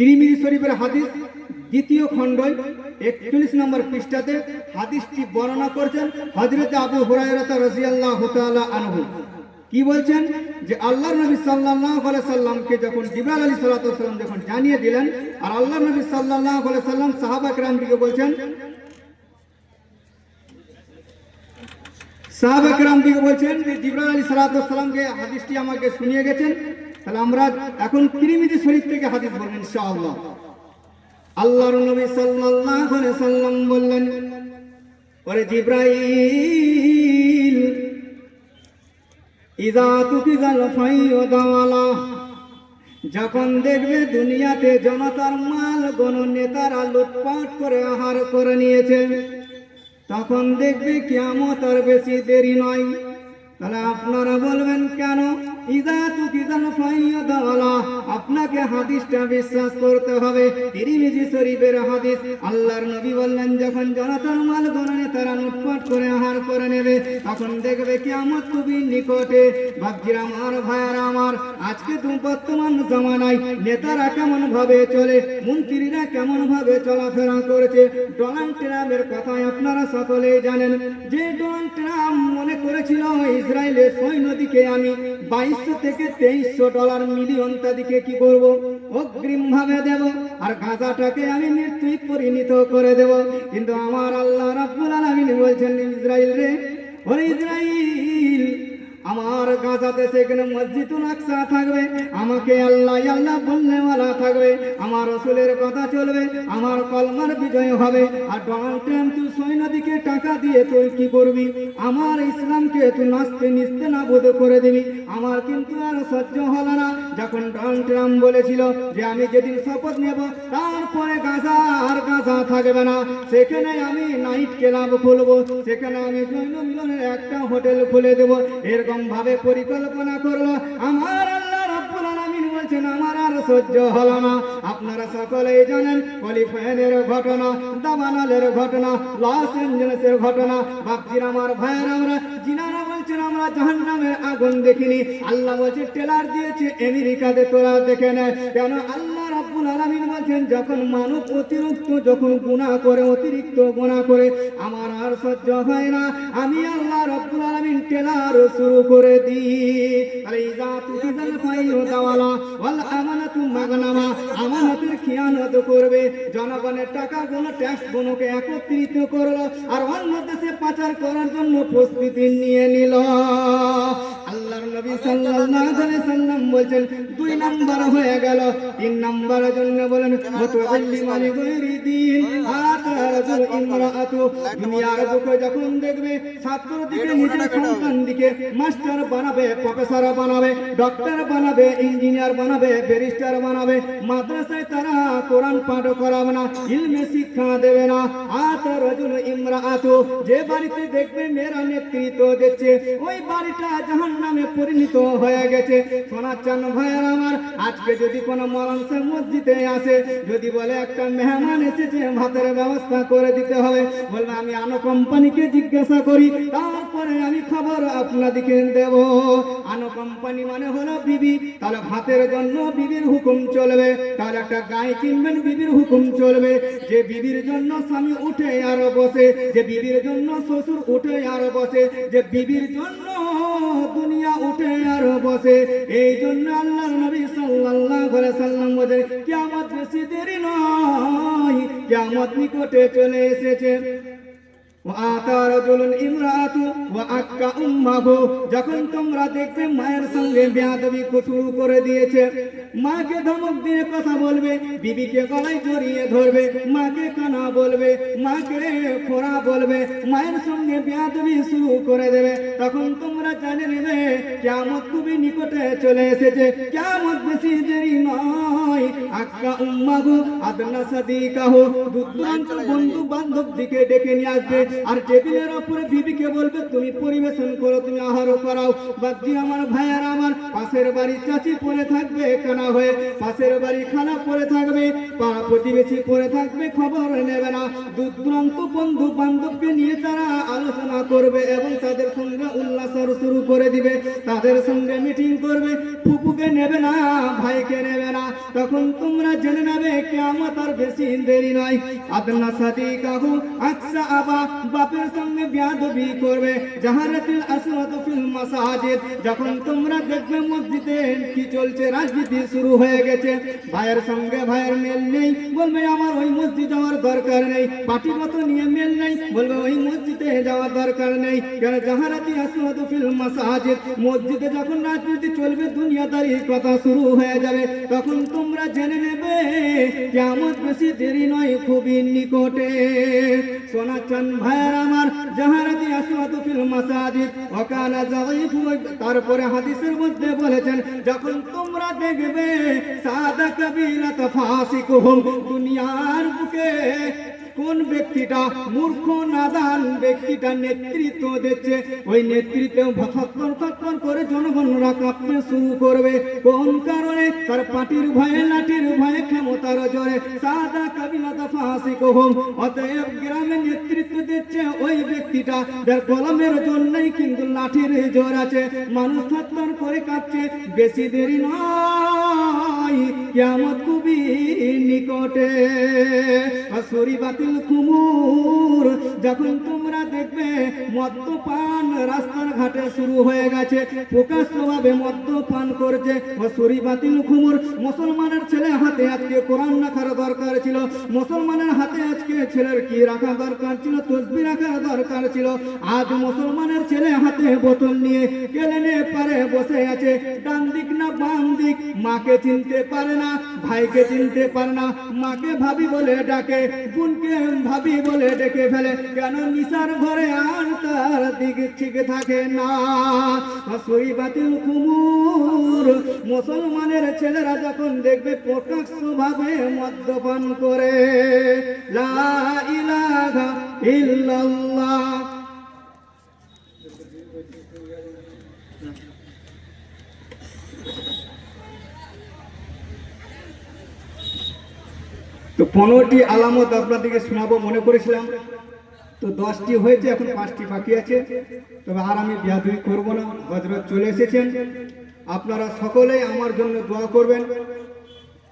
তিরিমিরি শরীফের হাদিস দ্বিতীয় খণ্ড একচল্লিশ নম্বর পৃষ্ঠাতে হাদিসটি বর্ণনা করছেন হজরত আবু হুরায়রাতা রাজিয়াল্লাহ তাআলা আনহু। কি বলছেন? যে আল্লাহ নবী সাল্লাহ সাল্লামকে যখন জিবরাল আলী সাল্লাম যখন জানিয়ে দিলেন, আর আল্লাহ নবী সাল্লাহ সাল্লাম সাহাবা کرامকে বলছেন, সাহাবা বলছেন যে জিবরাল আলী সালাতু সাল্লামকে হাদিসটি আমাকে শুনিয়ে গেছেন তাহলে আমরা এখন তিরমিজি শরীফ থেকে হাদিস বলব ইনশাআল্লাহ। আল্লাহর নবী সাল্লাল্লাহু আলাইহি সাল্লাম বললেন, ওরে জিবরাইল ইদা তুকিজাল ফাইও দাওয়ালা যখন দেখবে দুনিয়াতে জনতার মাল গণ নেতারা লুটপাট করে আহার করে নিয়েছে, তখন দেখবে কিয়ামত আর বেশি দেরি নয়। তাহলে আপনারা বলবেন কেন? ইদা তুকিজাল ফাইয়া দাওয়ালা আপনাকে হাদিসটা বিশ্বাস করতে হবে। তিরিমিজি শরীফের হাদিস আল্লাহর নবী বললেন, যখন জনতার মাল গণনে তারা লুটপাট করে আহার করে নেবে, তখন দেখবে কি আমার খুবই নিকটে। বাপজিরা আমার ভাইয়ারা আমার, আজকে বর্তমান জামানায় নেতারা কেমন ভাবে চলে, মন্ত্রীরা কেমন ভাবে চলাফেরা করেছে, ডোনাল্ড ট্রাম্পের কথায় আপনারা সকলেই জানেন। যে ডোনাল্ড ট্রাম্প মনে করেছিল, ইসরায়েলের সৈন্যদিকে আমি বাইশশো থেকে তেইশশো ডলার মিলিয়ন তাদিকে কি করব? অগ্রিম ভাবে দেব। আর গাঁজাটাকে আমি মৃত্যুই পরিণত করে দেব। কিন্তু আমার আল্লাহ রাব্বুল আলামিন বলছেন ইসরায়েল রে ও ইসরায়েল আমার গাজাতে সেখানে মসজিদুল আকসা থাকবে, আমাকে আল্লাহ আল্লাহ বললেওয়ালা থাকবে, আমার রসুলের কথা চলবে, আমার কলমার বিজয় হবে। আর ডোনাল্ড ট্রাম্প, তুই সৈন্যদিকে টাকা দিয়ে তুই কি করবি? আমার ইসলামকে তুই নাচতে নিস্তে না বোধ করে দিবি। আমার কিন্তু আর সহ্য হলো না। যখন ডোনাল্ড ট্রাম্প বলেছিল যে আমি যেদিন শপথ নেব, তারপরে গাজা আর গাজা থাকবে না। সেখানে আমি নাইট ক্লাব খুলবো, সেখানে আমি জৈন মিলনের একটা হোটেল খুলে দেবো। এরকম ভাবে পরিকল্পনা করল। আমার আল্লাহ রাব্বুল আলামিন বলছেন, আমার আর সহ্য হলো না। আপনারা সকলেই জানেন কলিফায়ানের ঘটনা, দাবানলের ঘটনা, লস এঞ্জেলেসের ঘটনা। বাপজির আমার ভাইয়ের আমরা, জিনারা বলছেন, আমরা জাহান্নামের আগুন দেখিনি। আল্লাহ বলছে, টেলার দিয়েছে আমেরিকাতে তোরা দেখে নেয় কেন আল্লাহ যখন মানুষ অতিরিক্ত, যখন গুনাহ করে, অতিরিক্ত গুনাহ করে, আমার আর সহ্য হয় না। আমি আল্লাহ রাব্বুল আলামিন টেলার শুরু করে দিই। আমানতের খিয়ানত করবে। জনগণের টাকা ট্যাক্স গুলোকে একত্রিত করল। আর অন্য দেশে পাচার করার জন্য প্রস্তুতি নিয়ে নিল। নবী সাল্লাল্লাহু আলাইহি বলছেন দুই নাম্বার হয়ে গেল। তিন নাম্বারের জন্য বলেন মুতাআল্লিমানি গায়রি দিন আতারাজুল ইমরাআতু দুনিয়ার বুকে যখন দেখবে ছাত্র দিকে নিজের সন্তান দিকে মাস্টার বানাবে প্রফেসর বানাবে ডক্টর বানাবে ইঞ্জিনিয়ার বানাবে ব্যারিস্টার বানাবে। মাদ্রাসায় তারা কোরআন পাঠ করাবে না ইলমে শিক্ষা দেবে না। আতারাজুল ইমরাআতু যে বাড়িতে দেখবে মেয়েরা নেতৃত্ব দিচ্ছে। ওই বাড়িটা জাহান নামে পরিণত হয়ে গেছে। সোনাচান ভাইয়ের আমার, আজকে যদি কোনো মরাংসে মসজিদে আসে, যদি বলে একটা মেহমান এসেছে, ভাতের ব্যবস্থা করে দিতে হবে। বলবে, আমি আনো কোম্পানিকে জিজ্ঞাসা করি, তারপরে আমি খবর আপনাদিকে দেব। আনো কোম্পানি মানে হলো বিবি, তাহলে ভাতের জন্য বিবির হুকুম চলবে। তাহলে একটা গায়ে কিনবেন, বিবির হুকুম চলবে। যে বিবির জন্য স্বামী উঠে আর বসে, যে বিবির জন্য শ্বশুর উঠে আর বসে, যে বিবির জন্য দুনিয়া উঠে আর বসে। এই জন্য আল্লাহ নবী সাল্লাল্লাহু আলাইহি সাল্লাম বলেন, কিয়ামত বেশি দেরি নয়, কিয়ামত নিকটে চলে এসেছে। যখন তোমরা দেখবে মায়ের সঙ্গে বেয়াদবি শুরু করে দিয়েছে। মাকে ধমক দিয়ে কথা বলবে, বিবিকে গলায় জড়িয়ে ধরবে, মাকে কানা বলবে, মাকে বলবে, মায়ের সঙ্গে শুরু করে দেবে। তখন তোমরা জানে নেবে কেমন খুবই নিকটে চলে এসেছে। কেমন বেশি দেরি নয়। আক্কা উম্মাহু আদনা সাদিকাহু, দুর্দান্ত বন্ধু বান্ধব দিকে ডেকে নিয়ে আসবে। আর টেবিলের ওপরে বিবিকে বলবে, তুমি পরিবেশন করো, তুমি আহার করাও। বাকি আমার, ভাইয়ার আমার, পাশের বাড়ি চাচি পড়ে থাকবে, কানা হয়ে। পাশের বাড়ি খানা পড়ে থাকবে পাড়া প্রতিবেশী পড়ে থাকবে, খবর নেবে না। দূর দূরান্ত বন্ধু বান্ধবকে নিয়ে তারা আলোচনা করবে এবং তাদের সঙ্গে উল্লাস শুরু করে দিবে, তাদের সঙ্গে মিটিং করবে ফুপুকে নেবে না, ভাইকে নেবে না। তখন তোমরা জেনে নেবে কেমন আর বেশি দেরি নয়। আদনা সাদি কাহু আকসা আবা, বাপের সঙ্গে বিয়াদবি করবে। জাহারাতিল আসওয়াত ফিল মাসাজিদ, যখন তোমরা দেখবে মসজিদে কি চলছে, রাজনীতি শুরু হয়ে গেছে। ভাইয়ের সঙ্গে ভাইয়ের মেল নেই, বলবে, আমার ওই মসজিদ যাওয়ার দরকার নেই। পার্টিগত নিয়ে মেল নেই। বলবে, ওই মসজিদে যাওয়ার দরকার নেই। কেন ফিল মাসাজিদ, মসজিদে যখন রাজনীতি চলবে, দুনিয়াদারি কথা শুরু হয়ে যাবে। তখন তোমরা জেনে নেবে বেশি দেরি নয়, খুবই নিকটে। সোনাচান ভাইয়ের আমার ফিল মাসাজিদ তারপরে হাদিসের মধ্যে বলেছেন, যখন তোমরা দেখবে, সাদা কবিলা তফাসিক হোম দুনিয়ার বুকে কোন ব্যক্তিটা মূর্খ নাদান ব্যক্তিটা নেতৃত্ব দিচ্ছে, ওই নেতৃত্বে করে জনগণরা কাঁপতে শুরু করবে। কোন কারণে? তার পাটির ভয়ে, লাঠির ভয়ে, ক্ষমতার জোরে সাদা কাবিলা দফাসি কহম। অতএব গ্রামে নেতৃত্ব দিচ্ছে ওই ব্যক্তিটা, যার কলমের জন্যই কিন্তু লাঠির জোর আছে। মানুষ থত্তর করে কাঁপছে বেশি দেরি নয় কেমন খুবই নিকটে। আসরি বাতিল কুমুর। যখন তোমরা দেখবে মদ্যপান রাস্তার ঘাটে শুরু হয়ে গেছে মদ্যপান করছে। আসরি বাতিল কুমুর, মুসলমানের ছেলে হাতে আজকে কোরআন রাখার দরকার ছিল। মুসলমানের হাতে আজকে ছেলের কি রাখা দরকার ছিল? তসবি রাখার দরকার ছিল। আজ মুসলমানের ছেলে হাতে বোতল নিয়ে কেলেনে পারে বসে আছে। ডান দিক না বাম দিক, মাকে চিনতে পারে না, ভাইকে চিনতে পারে না, মাকে ভাবি বলে ডাকে। বোনকে ভাবি বলে ডেকে ফেলে। কেন নিশার ঘরে আর তার দিক ঠিক থাকে না? সই বাতিল কুমুর। মুসলমানের ছেলেরা যখন দেখবে প্রকাশ্য ভাবে মদ্যপান করে, লা ইলাহা ইল্লাল্লাহ। তো পনেরোটি আলামত আপনাদেরকে শোনাবো, মনে করেছিলাম। তো দশটি হয়েছে, এখন পাঁচটি বাকি আছে। তবে আর আমি বিয়াদুই করব না হজরত চলে এসেছেন। আপনারা সকলেই আমার জন্য দোয়া করবেন।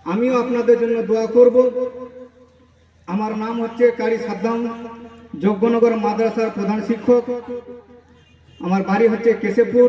আমিও আপনাদের জন্য দোয়া করব। আমার নাম হচ্ছে কারি সাদ্দাম, যজ্ঞনগর মাদ্রাসার প্রধান শিক্ষক। আমার বাড়ি হচ্ছে কেশবপুর।